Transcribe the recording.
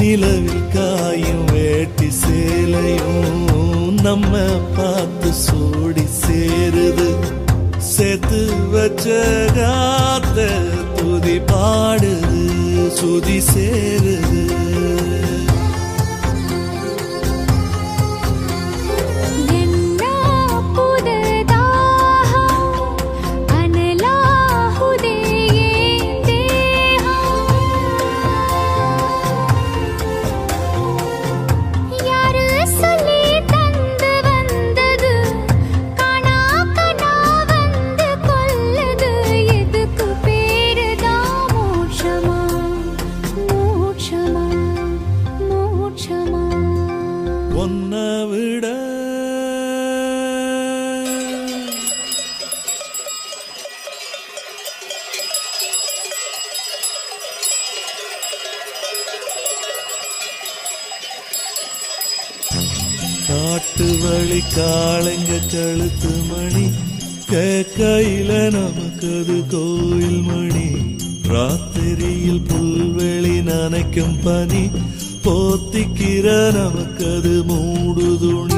நிலவில் காயும் வேட்டி சேலையும் நம்ம பார்த்து சூடி சேருது. செத்து வச்ச காத்த துதி பாடுது சுதி சேருது. ஒன்ன விட. காட்டு வழி காளைங்க கழுத்து மணி. கேக்கையில நமக்கு அது கோயில் மணி. ராத்திரியில் புல்வெளி நனைக்கும் பனி. போத்திக்கிற நமக்கது மூடுதுணி.